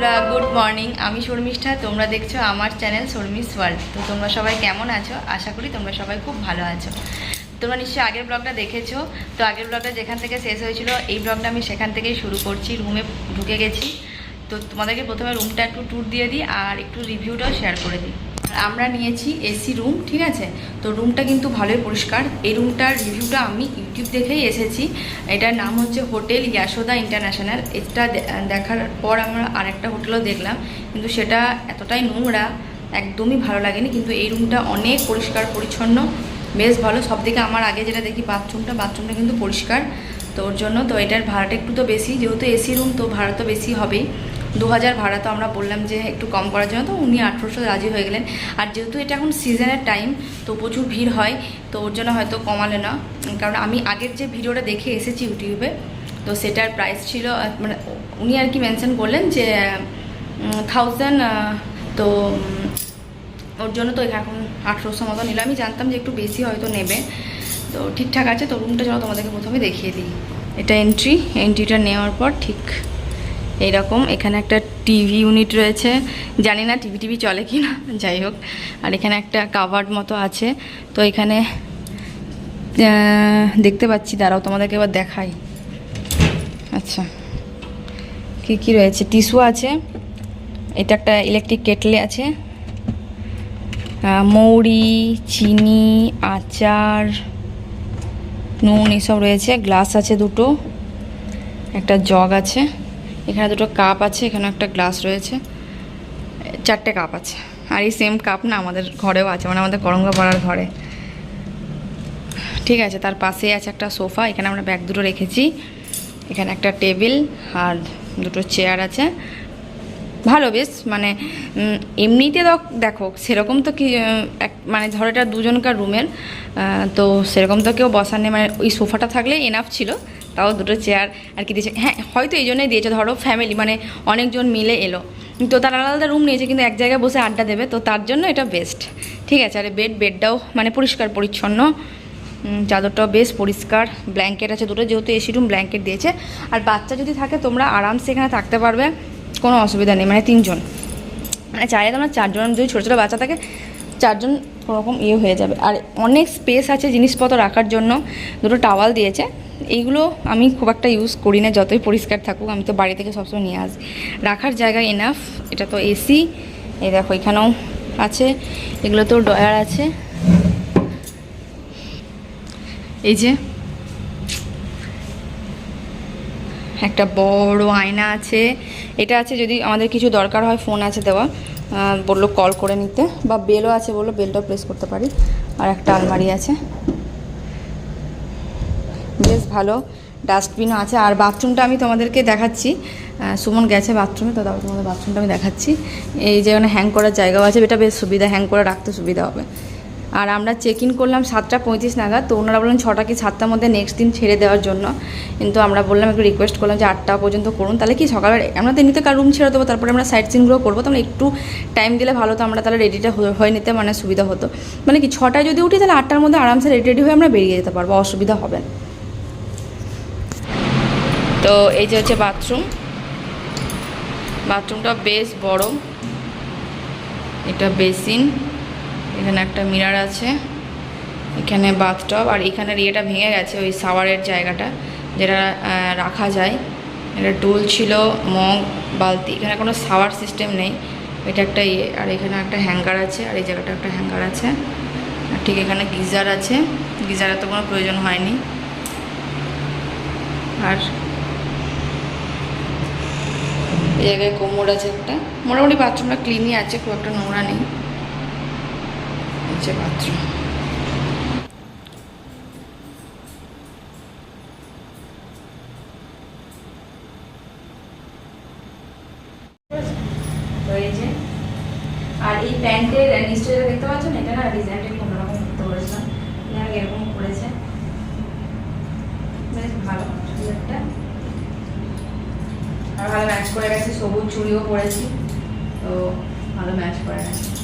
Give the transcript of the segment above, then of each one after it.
বন্ধুরা good morning আমি শর্মিষ্ঠা, তোমরা দেখছ আমার চ্যানেল শর্মিস ওয়ার্ল্ড তো তোমরা সবাই কেমন আছো? আশা করি তোমরা সবাই খুব ভালো আছো। তোমরা নিশ্চয়ই আগের ব্লগটা দেখেছ? তো আগের ব্লগটা যেখান থেকে শেষ হয়েছিল, এই ব্লগটা আমি সেখান থেকেই শুরু করছি রুমে ঢুকে গেছি। তো তোমাদেরকে প্রথমে রুমটা একটু ট্যুর দিয়ে দিই আর একটু রিভিউটাও শেয়ার করে দিই। আমরা নিয়েছি এসি রুম, ঠিক আছে? তো রুমটা কিন্তু ভালোই পরিষ্কার। এই রুমটার রিভিউটা আমি ইউটিউব দেখেই এসেছি। এটার নাম হচ্ছে হোটেল ইয়াশোদা ইন্টারন্যাশনাল। এটা দেখার পর আমরা আরেকটা হোটেলও দেখলাম। কিন্তু সেটা এতটাই নোংরা, একদমই ভালো লাগেনি। কিন্তু এই রুমটা অনেক পরিষ্কার, পরিচ্ছন্ন, বেশ ভালো। সব থেকে আমার আগে যেটা দেখি, বাথরুমটা বাথরুমটা কিন্তু পরিষ্কার। তো ওর জন্য তো এটার ভাড়াটা একটু তো বেশি। যেহেতু এসি রুম, তো ভাড়া তো বেশি হবেই। দু হাজার ভাড়া তো আমরা বললাম যে একটু কম করার জন্য, তো উনি আঠেরোশো রাজি হয়ে গেলেন। আর যেহেতু এটা এখন সিজনের টাইম তো প্রচুর ভিড় হয়, তো ওর জন্য হয়তো কমালে না। কারণ আমি আগের যে ভিডিওটা দেখে এসেছি ইউটিউবে, তো সেটার প্রাইস ছিল মানে উনি আর কি মেনশন করলেন যে থাউজেন্ড তো ওর জন্য তো এখন আঠেরোশো মতো নিল। আমি জানতাম যে একটু বেশি হয়তো নেবে। তো ঠিকঠাক আছে, তো রুমটা চলো তোমাদেরকে প্রথমে দেখিয়ে দিই। এটা এন্ট্রি এন্ট্রিটা নেওয়ার পর ঠিক এইরকম। এখানে একটা টিভি ইউনিট রয়েছে। জানি না টিভি টিভি চলে কি না যাই হোক। আর এখানে একটা কাভার্ড মতো আছে। তো এখানে দেখতে পাচ্ছি। দাঁড়াও, তোমাদেরকে এবার দেখাই। আচ্ছা। কি কি রয়েছে? টিস্যু আছে। এটা একটা ইলেকট্রিক কেটলে আছে। মৌরি, চিনি, আচার, নুন, এসব রয়েছে। গ্লাস আছে দুটো। একটা জগ আছে। এখানে দুটো কাপ আছে, এখানে একটা গ্লাস রয়েছে। চারটে কাপ আছে। আর এই সেম কাপ না আমাদের ঘরেও আছে মানে আমাদের করঙ্গা পাড়ার ঘরে। ঠিক আছে, তার পাশেই আছে একটা সোফা এখানে আমরা ব্যাগ দুটো রেখেছি। এখানে একটা টেবিল আর দুটো চেয়ার আছে। ভালো বেশ মানে এমনিতে দেখো, সেরকম তো কি এক মানে ধরো এটা দুজনকার রুমের তো সেরকম তো কেউ বসার নেই মানে ওই সোফাটা থাকলে এনাফ ছিল। তাও দুটো চেয়ার আর কি দিয়েছে। হ্যাঁ হয়তো এই জন্যই দিয়েছে। ধরো ফ্যামিলি মানে অনেকজন মিলে এলো। তো তার আলাদা আলাদা রুম নিয়েছে, কিন্তু এক জায়গায় বসে আড্ডা দেবে। তো তার জন্য এটা বেস্ট ঠিক আছে, আর বেড বেডটাও মানে পরিষ্কার, পরিচ্ছন্ন। চাদরটাও বেশ পরিষ্কার। ব্ল্যাঙ্কেট আছে দুটো, যেহেতু এসি রুম ব্ল্যাঙ্কেট দিয়েছে। আর বাচ্চা যদি থাকে, তোমরা আরামসে এখানে থাকতে পারবে। কোনো অসুবিধা নেই মানে তিনজন। মানে চাইলে তোমরা চারজন যদি ছোটো ছোটো বাচ্চা থাকে চারজন কোনোরকম ইয়ে হয়ে যাবে। আর অনেক স্পেস আছে জিনিসপত্র রাখার জন্য। দুটো টাওয়াল দিয়েছে। এইগুলো আমি খুব একটা ইউজ করি না, যতই পরিষ্কার থাকুক, আমি তো বাড়ি থেকে সবসময় নিয়ে আসি। রাখার জায়গা এনাফ এটা তো এসি এই দেখো, এখানেও আছে। এগুলো তো ডয়ার আছে। এই যে একটা বড় আয়না আছে। এটা আছে যদি আমাদের কিছু দরকার হয় ফোন আছে দেওয়া। বলল কল করে নিতে। বা বেলও আছে বলল বেলটাও প্রেস করতে পারি। আর একটা আলমারি আছে। বেশ ভালো। ডাস্টবিনও আছে। আর বাথরুমটা আমি তোমাদেরকে দেখাচ্ছি। সুমন গেছে বাথরুমে তো তারপর তোমাদের বাথরুমটা আমি দেখাচ্ছি। এই যে হ্যাং করার জায়গাও আছে। এটা বেশ সুবিধা হ্যাং করে রাখতে সুবিধা হবে। আর আমরা চেক ইন করলাম সাতটা পঁয়ত্রিশ নাগাদ, তো ওনারা বললেন ছটা কি সাতটার মধ্যে নেক্সট দিন ছেড়ে দেওয়ার জন্য। কিন্তু আমরা বললাম, একটু রিকোয়েস্ট করলাম যে আটটা পর্যন্ত করুন। তাহলে কি সকালে আমরা তো এমনিতে কার রুম ছেড়ে দেবো, তারপরে আমরা সাইট সিনগুলো করব তো একটু টাইম দিলে ভালো, তো আমরা তাহলে রেডিটা হয়ে নিতে মানে সুবিধা হতো। মানে কি ছটায় যদি উঠি, তাহলে আটটার মধ্যে আরামসে রেডি রেডি হয়ে আমরা বেরিয়ে যেতে পারব, অসুবিধা হবে তো এই যে হচ্ছে বাথরুম বাথরুমটা বেশ বড়। এটা বেসিন এখানে একটা মিরার আছে, এখানে বাথটব আর এখানের ইয়েটা ভেঙে গেছে ওই সাওয়ারের জায়গাটা, যেটা রাখা যায়। এটা টুল ছিল, মগ, বালতি, এখানে কোনো সাওয়ার সিস্টেম নেই। এটা একটা ইয়ে আর এখানে একটা হ্যাঙ্গার আছে, আর এই জায়গাটা একটা হ্যাঙ্গার আছে। আর ঠিক এখানে গিজার আছে গিজারের তো কোনো প্রয়োজন হয়নি। আর এই জায়গায় কোমর আছে একটা। মোটামুটি বাথরুমটা ক্লিনই আছে, খুব একটা নোংরা নেই। হচ্ছে যে, আর এই প্যান্টের নিশ্চয় দেখতে পাচ্ছ না? এটা না ডিজাইনটা একটু অন্যরকম করতে বলেছিলাম এরকম করেছে। বেশ ভালো একটা আর ভালো ম্যাচ করে গেছে। সবুজ চুড়িও পরেছি। তো ভালো ম্যাচ করে গেছে।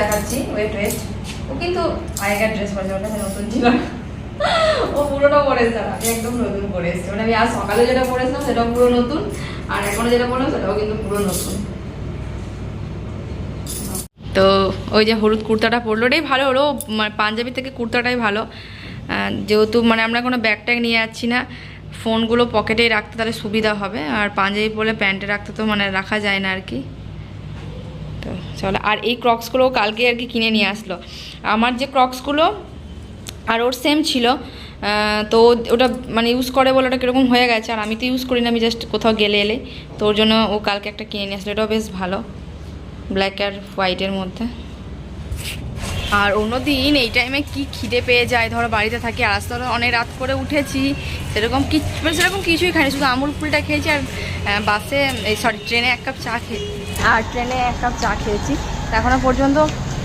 দেখাচ্ছি ওয়েট ওয়েট ও কিন্তু আগেকার ড্রেস পরেছে ওটা নতুন ছিল ও পুরোটা পরেছে আমি একদম নতুন পরে মানে আমি আজ সকালে যেটা পরেছিলাম পুরো নতুন। আর এখনও যেটা পরলাম সেটাও কিন্তু পুরো নতুন। তো ওই যে হলুদ কুর্তাটা পরলো ওটাই ভালো হলো। মানে পাঞ্জাবি থেকে কুর্তাটাই ভালো। যেহেতু মানে আমরা কোনো ব্যাগ ট্যাগ নিয়ে যাচ্ছি না ফোনগুলো পকেটেই রাখতে তাহলে সুবিধা হবে। আর পাঞ্জাবি পরলে প্যান্টে রাখতে তো মানে রাখা যায় না আর কি। তো চলো আর এই ক্রক্সগুলো কালকে আর কি কিনে নিয়ে আসলো। আমার যে ক্রক্সগুলো আর ওর সেম ছিল তো ওটা মানে ইউজ করে বলে ওটা কীরকম হয়ে গেছে, আর আমি তো ইউজ করি না আমি জাস্ট কোথাও গেলে এলে। তো ওর জন্য ও কালকে একটা কিনে নিয়ে আসলো, এটাও বেশ ভালো ব্ল্যাক আর হোয়াইটের মধ্যে। আর অন্যদিন এই টাইমে কি খিদে পেয়ে যায়, ধরো বাড়িতে থাকি, আর ধরো অনেক রাত করে উঠেছি, সেরকম কি মানে সেরকম কিছুই খাইনি, শুধু আমুল ফুলটা খেয়েছি, আর বাসে, এই সরি ট্রেনে এক কাপ চা খেয়ে আর ট্রেনে এক কাপ চা খেয়েছি। তা এখনও পর্যন্ত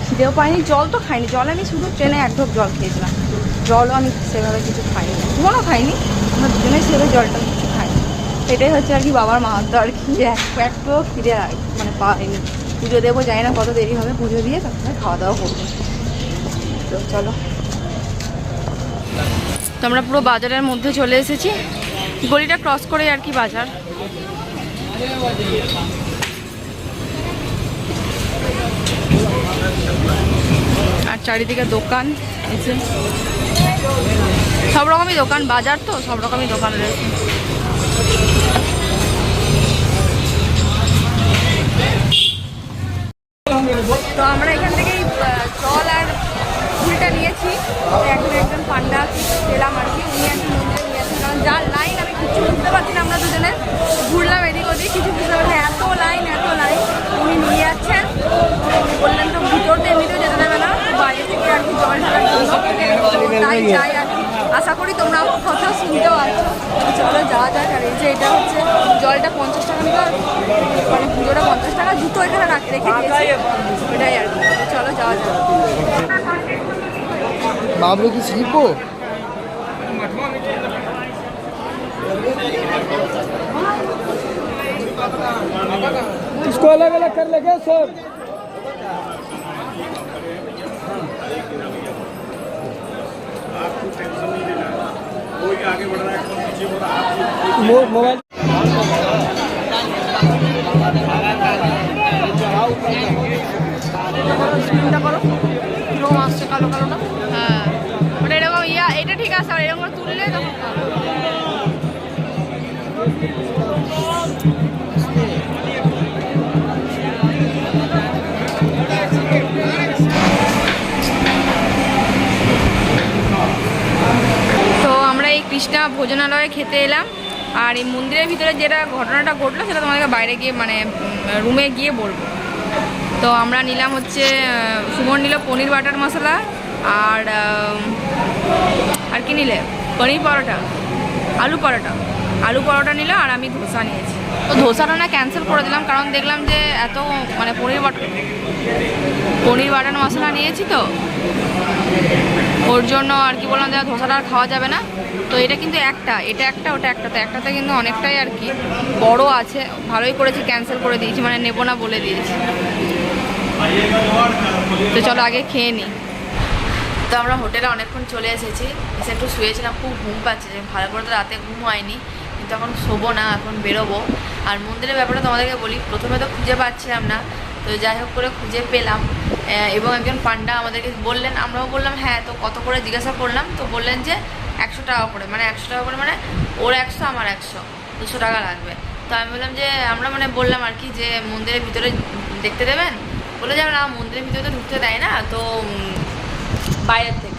খিদেও পাইনি, জল তো খাইনি। জল আমি শুধু ট্রেনে এক ঢোক জল খেয়েছিলাম। জলও আমি সেভাবে কিছু খাইনি। জীবনও খাইনি, আমরা দুজনেই সেভাবে জলটা কিছু খাইনি। এটাই হচ্ছে আর কি বাবার মাহাত্ম আর কি। এক একটু ফিরে মানে পাইনি। পুজো দেবো, জানি না কত দেরি হবে পুজো দিয়ে, তারপরে খাওয়া দাওয়া করব। তো চলো। তো আমরা পুরো বাজারের মধ্যে চলে এসেছি। গলিটা ক্রস করে আর কি বাজার। আর চারিদিকে দোকান সব রকমই দোকান, বাজার তো, সব রকমই দোকান রয়েছে। তো আমরা এখান থেকেই জল আর ফুলটা নিয়েছি। এখন একজন পান্ডা পেলাম আর কি, উনি একজন মন্দিরে নিয়েছেন কারণ যার লাইন আমি কিছু বুঝতে পারছি না আমরা দুজনে। ঘুরলাম এদিক ওদিক কিছু বুঝতে পারছি এত লাইন এত লাইন উনি নিয়ে যাচ্ছেন। বললেন তো ভিতর তো এমনিতেও যেতে দেবে না। বাইরে থেকে আর কি জল ঢালার জন্য। তাই যাই আর কি। আশা করি তোমরা আমার কথা শুনতেও আছো চলো যাওয়া যাক। আর এই যে এটা হচ্ছে জলটা পঞ্চাশ টাকা নিল মানে পুজোটা পঞ্চাশ টাকা। জুতো এখানে রাখে রেখে এটাই আর কি। চলো যাওয়া যাক। বাবলু কি শিখব इसको अलग अलग कर लेंगे सर मोबाइल हाँ। আমরা ভোজনালয়ে খেতে এলাম। আর এই মন্দিরের ভিতরে যেটা ঘটনাটা ঘটলো, সেটা তোমাদেরকে বাইরে গিয়ে মানে রুমে গিয়ে বলব। তো আমরা নিলাম হচ্ছে সুমন নিল পনির বাটার মশলা আর আর কি নিলে? পনির পরোটা, আলু পরোটা। আলু পরোটা নিল আর আমি ধোসা নিয়েছি। তো ধোসাটা না ক্যান্সেল করে দিলাম, কারণ দেখলাম যে এত মানে পনির বাটার পনির বাটার মশলা নিয়েছি তো। ওর জন্য আর কি বললাম যে ধোসাটা আর খাওয়া যাবে না। তো এটা কিন্তু একটা, এটা একটা, ওটা একটা, তো একটাতে কিন্তু অনেকটাই আর কি বড় আছে, ভালোই করেছি ক্যান্সেল করে দিয়েছি মানে নেব না বলে দিয়েছি। তো চলো আগে খেয়ে নিই তো আমরা হোটেলে অনেকক্ষণ চলে এসেছি, এসে একটু শুয়েছিলাম, খুব ঘুম পাচ্ছে, ভালো করে তো রাতে ঘুম হয়নি। কিন্তু এখন শোবো না, এখন বেরোবো। আর মন্দিরের ব্যাপারটা তোমাদেরকে বলি, প্রথমে তো খুঁজে পাচ্ছিলাম না, তো যাই হোক করে খুঁজে পেলাম। এবং একজন পান্ডা আমাদেরকে বললেন, আমরাও বললাম হ্যাঁ তো কত করে জিজ্ঞাসা করলাম, তো বললেন যে একশো টাকা করে। মানে একশো টাকা করে মানে ওর একশো, আমার একশো, দুশো টাকা লাগবে। তো আমি বললাম যে, আমরা মানে বললাম আর কি যে, মন্দিরের ভিতরে দেখতে দেবেন? বলে যে, না, মন্দিরের ভিতরে তো ঢুকতে দেয় না, তো বাইরের থেকে।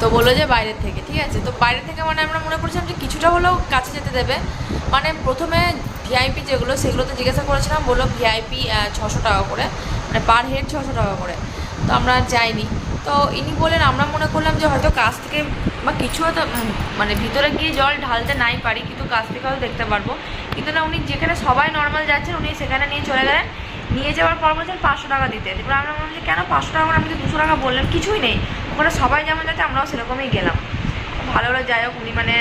তো বলল যে বাইরের থেকে, ঠিক আছে? তো বাইরে থেকে মানে আমরা মনে করছিলাম যে কিছুটা হলেও কাছে যেতে দেবে। মানে প্রথমে ভিআইপি যেগুলো সেগুলো তো জিজ্ঞাসা করেছিলাম, বলল ভিআইপি ছশো টাকা করে। মানে পার হেড ছশো টাকা করে। তো আমরা যাইনি। তো ইনি বললেন, আমরা মনে করলাম যে হয়তো কাছ থেকে বা কিছু হয়তো মানে ভিতরে গিয়ে জল ঢালতে নাই পারি, কিন্তু কাছ থেকে হয়তো দেখতে পারব। কিন্তু না, উনি যেখানে সবাই নর্মাল যাচ্ছেন, উনি সেখানে নিয়ে চলে গেলেন। নিয়ে যাওয়ার পর বলছেন পাঁচশো টাকা দিতে। এবার আমরা বললাম যে কেন পাঁচশো টাকা? করে আপনি দুশো টাকা বললেন, কিছুই নেই। ওখানে সবাই যেমন যাচ্ছে, আমরাও সেরকমই গেলাম। ভালো হলো, যাই হোক, উনি মানে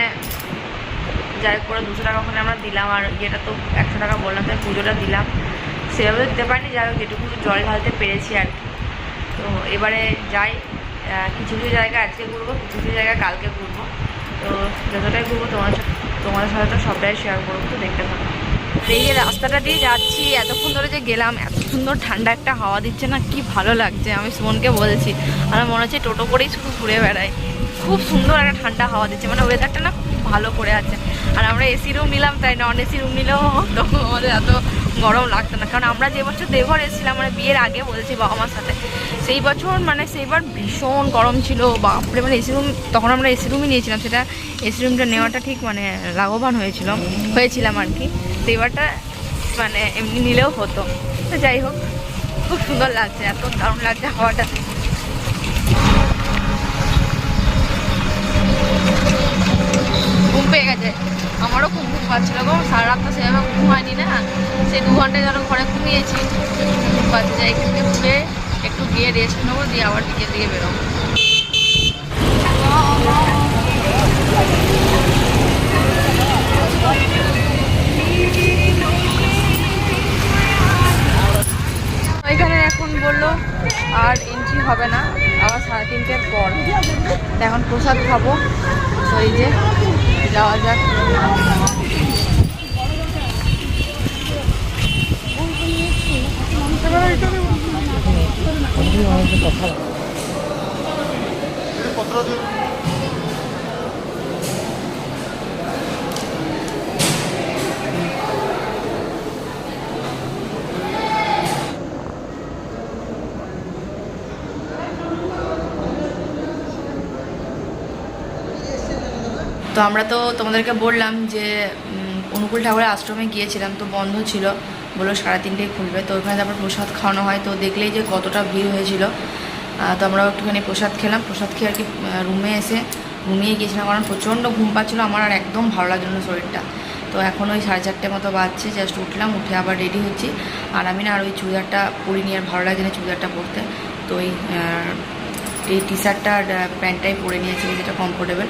যাই হোক করে দুশো টাকা ওখানে আমরা দিলাম, আর ইয়েটা তো একশো টাকা বললাম, তাই পুজোটা দিলাম। সেভাবে দিতে পারিনি, যাই হোক যেটুকু জল ঢালতে পেরেছি আর কি। তো এবারে যাই কিছু কিছু জায়গা আজকে ঘুরবো, কিছু কিছু জায়গা কালকে ঘুরবো। তো যতটাই ঘুরবো, তোমার সাথে তোমাদের সাথে তো সবটাই শেয়ার করব, তো দেখতে তো এই রাস্তাটা দিয়ে যাচ্ছি, এতক্ষণ ধরে যে গেলাম, এত সুন্দর ঠান্ডা একটা হাওয়া দিচ্ছে না, কি ভালো লাগছে, আমি সুমনকে বলছি। আমার মনে হচ্ছে টোটো করেই শুধু ঘুরে বেড়াই। খুব সুন্দর একটা ঠান্ডা হাওয়া দিচ্ছে মানে ওয়েদারটা না খুব ভালো করে আছে। আর আমরা এসি রুম নিলাম, তাই নন এসি রুম নিলেও তখন আমাদের এত গরম লাগতো না। কারণ আমরা যে বছর দেওঘর এসেছিলাম মানে বিয়ের আগে বলেছি বাবা মার সাথে, সেই বছর মানে সেইবার ভীষণ গরম ছিল। বাপরে মানে এসি রুম তখন আমরা এসি রুমই নিয়েছিলাম, সেটা এসি রুমটা নেওয়াটা ঠিক মানে লাভবান হয়েছিল, হয়েছিলাম আর কি। এবারটা মানে এমনি নিলেও হতো। তো যাই হোক, খুব সুন্দর লাগছে, এত দারুণ লাগছে হাওয়াটা ঘুম পেয়ে গেছে। আমারও খুব ঘুম পাচ্ছিল গো সারা রাত তো সেভাবে ঘুম হয়নি না। সে দু ঘণ্টা যেন ঘরে ঘুমিয়েছি। ঘুম পাচ্ছে যাই একটু ঘুরে একটু গিয়ে রেস্ট নেব, দিয়ে আবার বিকেল দিকে বেরোবো। ওইখানে এখন বলল, আর এন্ট্রি হবে না। আবার সাড়ে তিনটের পর। এখন প্রসাদ খাব। তো এই যে, যাওয়া যাক। তো আমরা তো তোমাদেরকে বললাম যে অনুকূল ঠাকুরের আশ্রমে গিয়েছিলাম, তো বন্ধ ছিল। বলল সাড়ে তিনটেই খুলবে, তো ওখানে তারপর প্রসাদ খাওয়ানো হয়। তো দেখলেই যে কতটা ভিড় হয়েছিল। তো আমরা একটুখানি প্রসাদ খেলাম। প্রসাদ খেয়ে আর কি রুমে এসে ঘুমিয়ে গিয়েছিলাম, কারণ প্রচণ্ড ঘুম পাচ্ছিলো। আমার আর একদম ভালো লাগছিল না শরীরটা। তো এখন ওই সাড়ে চারটে মতো বাজছে জাস্ট উঠলাম, উঠে আবার রেডি হচ্ছি। আর আমি না আর ওই চুড়িদারটা পরিনি, আর ভালো লাগছে না চুড়িদারটা পরতে। তো ওই এই টি শার্টটা আর প্যান্টটাই পরে নিয়েছি, যেটা কমফোর্টেবল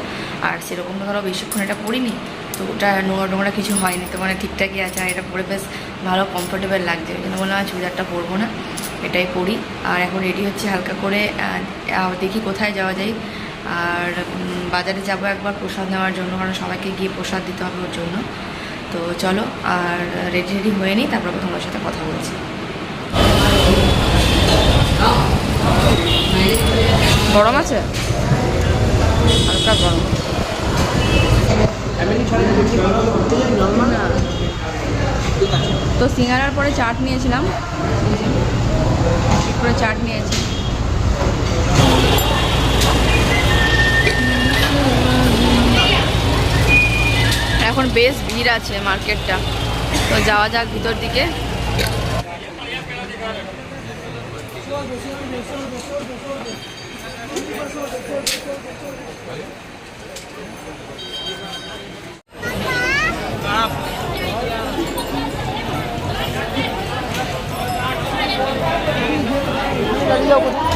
আর সেরকম ধরো বেশিক্ষণ এটা পরিনি তো ওটা নোংরা নোংরা কিছু হয়নি। তো মানে ঠিকঠাকই আছে আর এটা পরে বেশ ভালো কমফোর্টেবল লাগছে। ওই জন্য বললাম চুড়িদারটা পরবো না, এটাই পরি। আর এখন রেডি হচ্ছে হালকা করে দেখি কোথায় যাওয়া যায়। আর বাজারে যাব একবার প্রসাদ নেওয়ার জন্য, কারণ সবাইকে গিয়ে প্রসাদ দিতে হবে ওর জন্য। তো চলো, আর রেডি রেডি হয়ে নিই, তারপর তোমার সাথে কথা বলছি। গরম আছে? হালকা গরম। তো সিঙ্গারার পরে চাট নিয়েছিলাম। করে চাট নিয়েছি। এখন বেশ ভিড় আছে মার্কেটটা। তো যাওয়া যাক ভিতর দিকে। Thank you. 要不？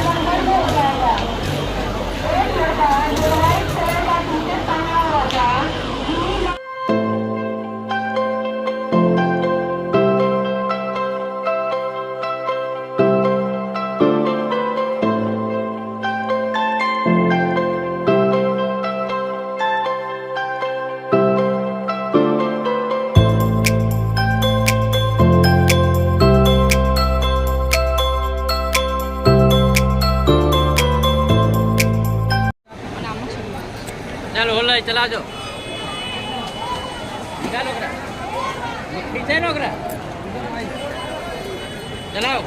ચાલો ઓલા ચલા જો નોકરા ચલાવો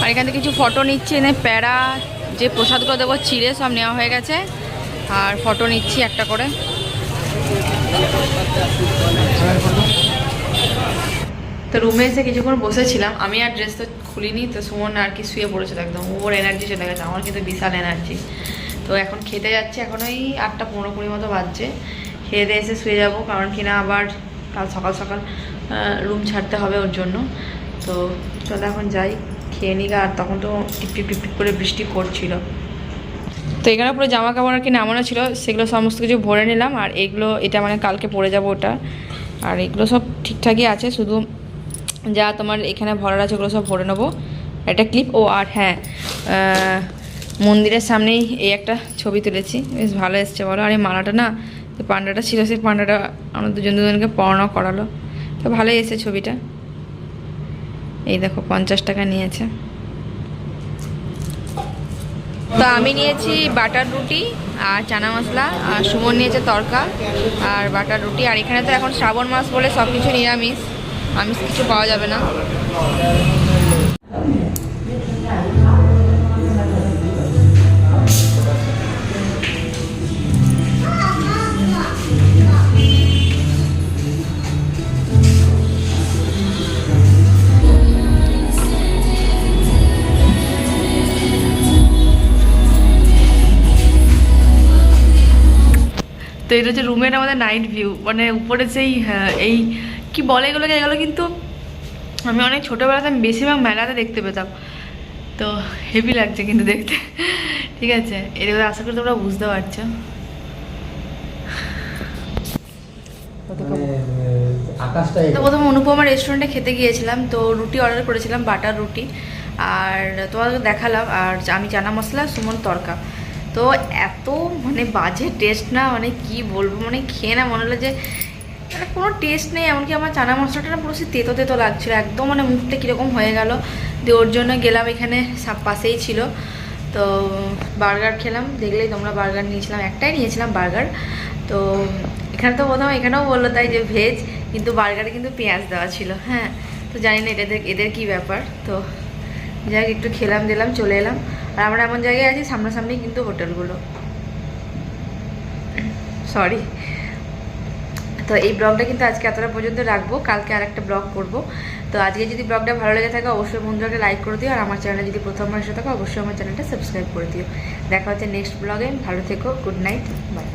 আর এখান থেকে কিছু ফটো নিচ্ছি, এনে প্যারা, যে প্রসাদগুলো দেবো, চিড়ে সব নেওয়া হয়ে গেছে। আর ফটো নিচ্ছি একটা করে। তো রুমে এসে কিছুক্ষণ বসেছিলাম। আমি আর ড্রেস তো খুলিনি, তো সুমন আর কি শুয়ে পড়েছিল একদম। ওর এনার্জি চলে গেছে, আমার কিন্তু বিশাল এনার্জি তো এখন খেতে যাচ্ছে, এখন ওই আটটা পনেরো কুড়ি মতো বাজছে। খেয়ে দিয়ে এসে শুয়ে যাব, কারণ কিনা আবার কাল সকাল সকাল রুম ছাড়তে হবে ওর জন্য। তো চলো এখন যাই, খেয়ে নিগা আর তখন তো টিপ টিপ টিপ করে বৃষ্টি পড়ছিল। তো এখানে পুরো জামা কাপড় আর কি নামানো ছিল, সেগুলো সমস্ত কিছু ভরে নিলাম। আর এগুলো, এটা মানে কালকে পরে যাব ওটা। আর এগুলো সব ঠিকঠাকই আছে, শুধু যা তোমার এখানে ভরার আছে, ওগুলো সব ভরে নেব। একটা ক্লিপ ও, আর হ্যাঁ মন্দিরের সামনেই এই একটা ছবি তুলেছি। বেশ ভালো এসছে, বলো। আর এই মালাটা না যে পান্ডাটা ছিল, সেই পান্ডাটা আমরা দুজন দুজনকে পড়ানো করালো। তো ভালোই এসেছে ছবিটা। এই দেখো, পঞ্চাশ টাকা নিয়েছে। তো আমি নিয়েছি বাটার রুটি আর চানা মশলা, আর সুমন নিয়েছে তরকা আর বাটার রুটি। আর এখানে তো এখন শ্রাবণ মাস বলে সব কিছু নিরামিষ। আমিষ কিছু পাওয়া যাবে না। তো এটা হচ্ছে রুমের আমাদের নাইট ভিউ মানে উপরে যেই হ্যাঁ, এই কি বলে এগুলোকে এগুলো কিন্তু আমি অনেক ছোটোবেলাতে আমি বেশিরভাগ মেলাতে দেখতে পেতাম। তো হেভি লাগছে কিন্তু দেখতে। ঠিক আছে এগুলো আশা করি তোমরা বুঝতে পারছ। মানে তো প্রথমে অনুপমা রেস্টুরেন্টে খেতে গিয়েছিলাম তো রুটি অর্ডার করেছিলাম বাটার রুটি। আর তোমাদের দেখালাম আর আমি চানা মশলা সুমন তরকা। তো এত মানে বাজে টেস্ট না মানে কি বলব? মানে খেয়ে না মনে হলো যে মানে কোনো টেস্ট নেই, এমনকি আমার চানা মশলাটা না পুরো সে তেতো তেতো লাগছিল। একদম মানে মুখটা কীরকম হয়ে গেল। দিয়ে ওর জন্য গেলাম এখানে পাশেই ছিল। তো বার্গার খেলাম, দেখলেই তোমরা বার্গার নিয়েছিলাম, একটাই নিয়েছিলাম বার্গার। তো এখানে তো প্রথমে এখানেও বলল তাই যে ভেজ কিন্তু বার্গারে কিন্তু পেঁয়াজ দেওয়া ছিল। হ্যাঁ তো জানি না এদের এদের কী ব্যাপার। তো যাই একটু খেলাম, দিলাম, চলে এলাম। আর আমরা এমন জায়গায় আছি, সামনাসামনি কিন্তু হোটেলগুলো। সরি। তো এই ব্লগটা কিন্তু আজকে এতটা পর্যন্ত রাখব। কালকে আর একটা ব্লগ করব। তো আজকে যদি ব্লগটা ভালো লেগে থাকে, অবশ্যই বন্ধুরাকে লাইক করে দিও। আর আমার চ্যানেলে যদি প্রথমবার এসে থাকো, অবশ্যই আমার চ্যানেলটা সাবস্ক্রাইব করে দিও। দেখা হচ্ছে নেক্সট ব্লগে ভালো থেকো গুড নাইট বাই